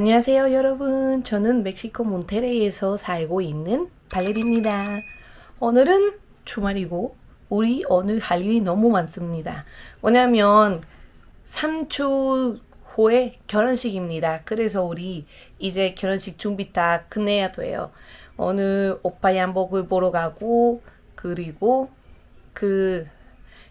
안녕하세요 여러분. 저는 멕시코 몬테레이에서 살고 있는 발레리입니다. 오늘은 주말이고 우리 오늘 할 일이 너무 많습니다. 왜냐면 3주 후에 결혼식입니다. 그래서 우리 이제 결혼식 준비 다 끝내야 돼요. 오늘 오빠 양복을 보러 가고 그리고 그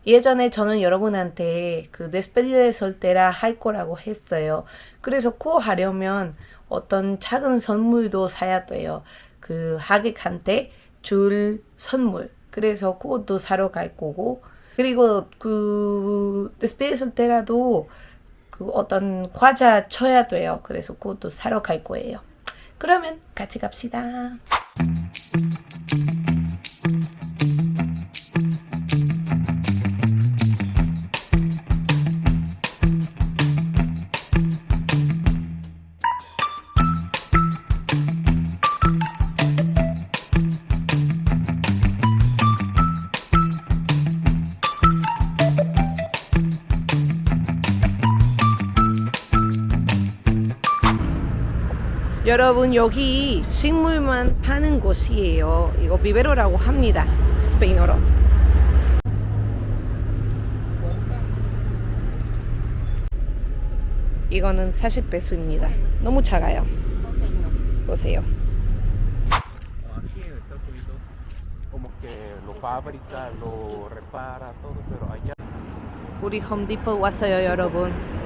예전에 저는 여러분한테 그 데스페디데 솔테라 할 거라고 했어요. 그래서 그거 하려면 어떤 작은 선물도 사야 돼요. 그 하객한테 줄 선물. 그래서 그것도 사러 갈 거고. 그리고 그 데스페디데 솔테라도 그 어떤 과자 쳐야 돼요. 그래서 그것도 사러 갈 거예요. 그러면 같이 갑시다. 여러분 여기 식물만 파는 곳이에요. 이거 비베로라고 합니다. 스페인어로. 이거는 40배수입니다. 너무 작아요. 보세요. 우리 홈디포 왔어요, 여러분.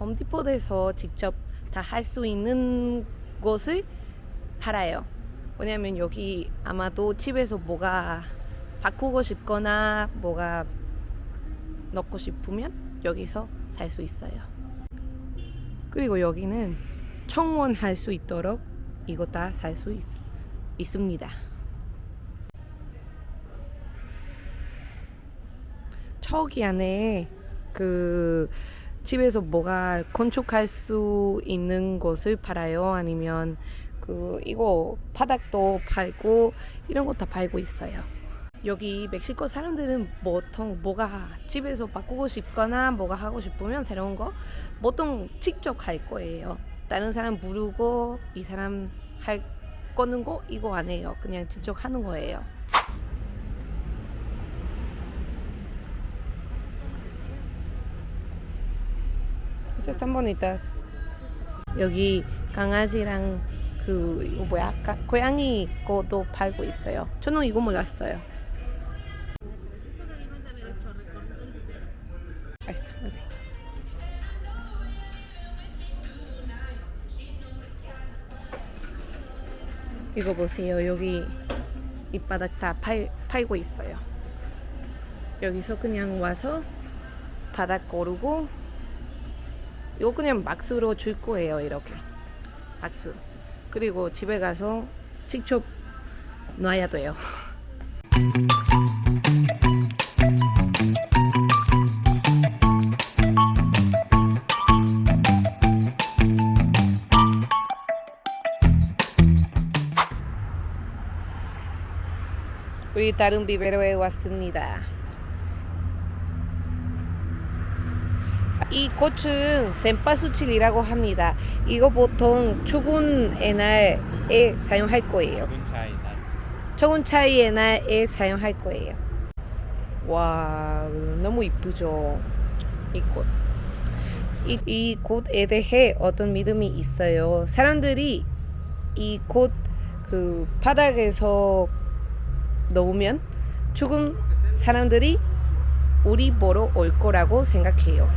홈디포에서 직접 다 할 수 있는 곳을 팔아요. 왜냐면 여기 아마도 집에서 뭐가 바꾸고 싶거나 뭐가 넣고 싶으면 여기서 살 수 있어요. 그리고 여기는 청원할 수 있도록 이거 다 살 수 있습니다. 저기 안에 그 집에서 뭐가 건축할 수 있는 것을 팔아요. 아니면 그 이거 바닥도 팔고 이런 거다 팔고 있어요. 여기 멕시코 사람들은 보통 뭐가 집에서 바꾸고 싶거나 뭐가 하고 싶으면 새로운 거 보통 직접 할 거예요. 다른 사람 부르고 이 사람 할 거는 거 이거 안 해요. 그냥 직접 하는 거예요. Estas están bonitas. 여기 강아지랑 그 이거 뭐야? 가, 고양이 거도 팔고 있어요. 저는 이거 몰랐어요. Está, vente. 이거 보세요. 여기 이 바닥 다 팔, 팔고 있어요. 여기서 그냥 와서 바닥 고르고 이거 그냥 박스로 줄 거예요. 이렇게 박스. 그리고 집에 가서 직접 놔야 돼요. 우리 다른 비베로에 왔습니다. 이 꽃은 센파수칠이라고 합니다. 이거 보통 죽은 애날에 사용할 거예요. 적은 차이의 날에 사용할 거예요. 와, 너무 이쁘죠? 이 꽃. 이, 이 꽃에 대해 어떤 믿음이 있어요. 사람들이 이 꽃 그 바닥에서 놓으면 죽은 사람들이 우리 보러 올 거라고 생각해요.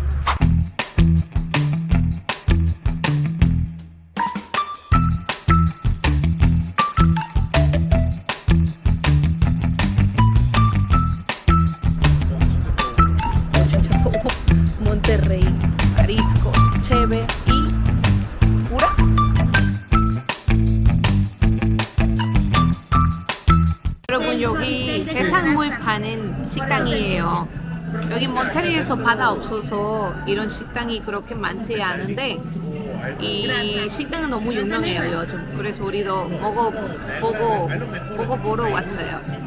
식당이에요. 여기 몬테리에서 바다 없어서 이런 식당이 그렇게 많지 않은데 이 식당은 너무 유명해요 요즘. 그래서 우리도 먹어보고 먹어보러 왔어요.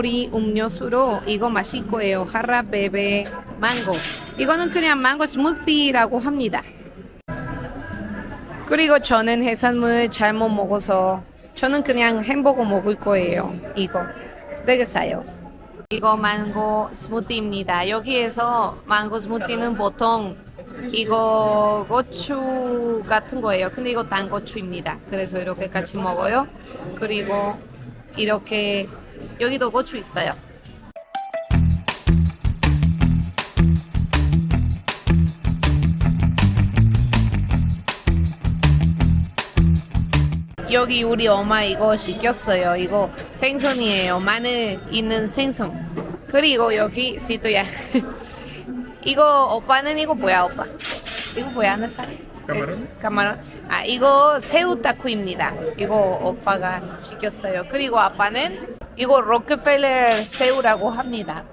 우리 음료수로 이거 마실 거예요. 하라베베 망고. 이거는 그냥 망고 스무디라고 합니다. 그리고 저는 해산물 잘 못 먹어서 저는 그냥 햄버거 먹을 거예요. 이거 되게 싸요. 이거 망고 스무디입니다. 여기에서 망고 스무디는 보통 이거 고추 같은 거예요. 근데 이거 단 고추입니다. 그래서 이렇게 같이 먹어요. 그리고 이렇게 여기도 고추 있어요. 여기 우리 엄마 이거 시켰어요. 이거 생선이에요. 마늘 있는 생선. 그리고 여기 시도야. 이거 오빠는 이거 뭐야 오빠? 이거 뭐야 하나 사? 까마론? 까마론. 아 이거 새우 타코입니다. 이거 오빠가 시켰어요. 그리고 아빠는 이거 로크펠러 새우라고 합니다.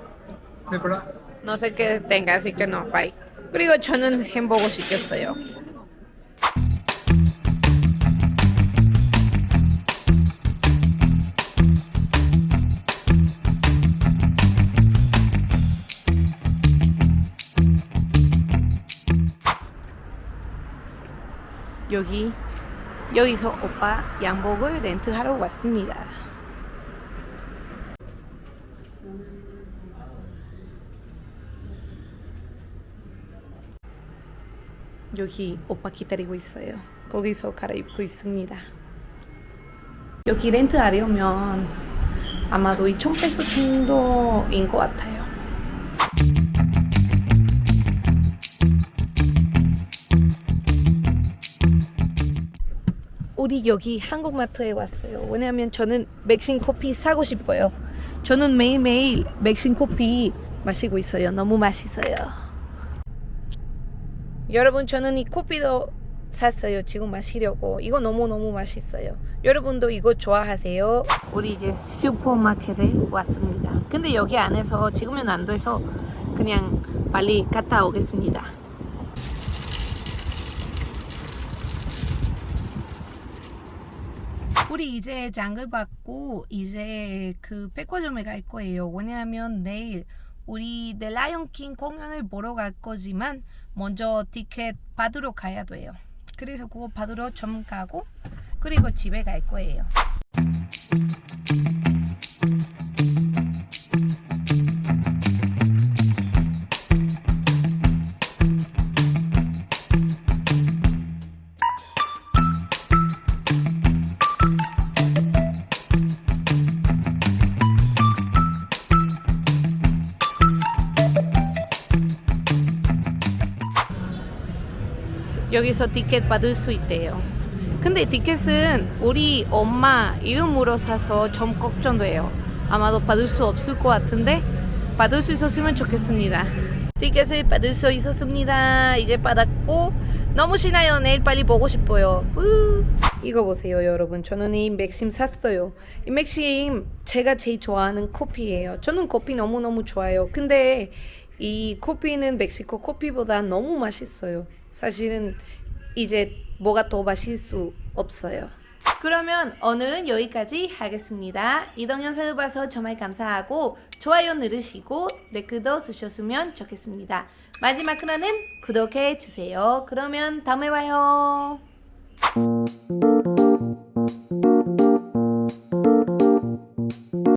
Zebra. No sé qué tenga, así que no, bye. 그리고 저는 햄버거 시켰어요. 여기 여기서 오빠 양복을 렌트하러 왔습니다. 여기 오빠 기다리고 있어요. 거기서 갈아입고 있습니다. 여기 렌트하려면 아마도 2,000페소 정도인 것 같아요. 우리 여기 한국마트에 왔어요. 왜냐면 저는 맥신 커피 사고 싶어요. 저는 매일매일 맥신 커피 마시고 있어요. 너무 맛있어요. 여러분 저는 이 커피도 샀어요. 지금 마시려고. 이거 너무너무 맛있어요. 여러분도 이거 좋아하세요? 우리 이제 슈퍼마켓에 왔습니다. 근데 여기 안에서 지금은 안 돼서 그냥 빨리 갔다 오겠습니다. 우리 이제 장을 받고 이제 그 백화점에 갈 거예요. 왜냐하면 내일 우리 내 라이온킹 공연을 보러 갈 거지만 먼저 티켓 받으러 가야 돼요. 그래서 그거 받으러 점 가고 그리고 집에 갈 거예요. 여기서 티켓 받을 수 있대요. 근데 티켓은 우리 엄마 이름으로 사서 좀 걱정돼요. 아마도 받을 수 없을 것 같은데 받을 수 있었으면 좋겠습니다. 티켓을 받을 수 있었습니다. 이제 받았고 너무 신나요. 내일 빨리 보고 싶어요. 우. 이거 보세요, 여러분. 저는 이 맥심 샀어요. 이 맥심 제가 제일 좋아하는 커피예요. 저는 커피 너무 너무 좋아요. 근데 이 커피는 멕시코 커피보다 너무 맛있어요. 사실은 이제 뭐가 더 마실 수 없어요. 그러면 오늘은 여기까지 하겠습니다. 이 동영상을 봐서 정말 감사하고 좋아요 누르시고 댓글도 주셨으면 좋겠습니다. 마지막 하나는 구독해 주세요. 그러면 다음에 봐요.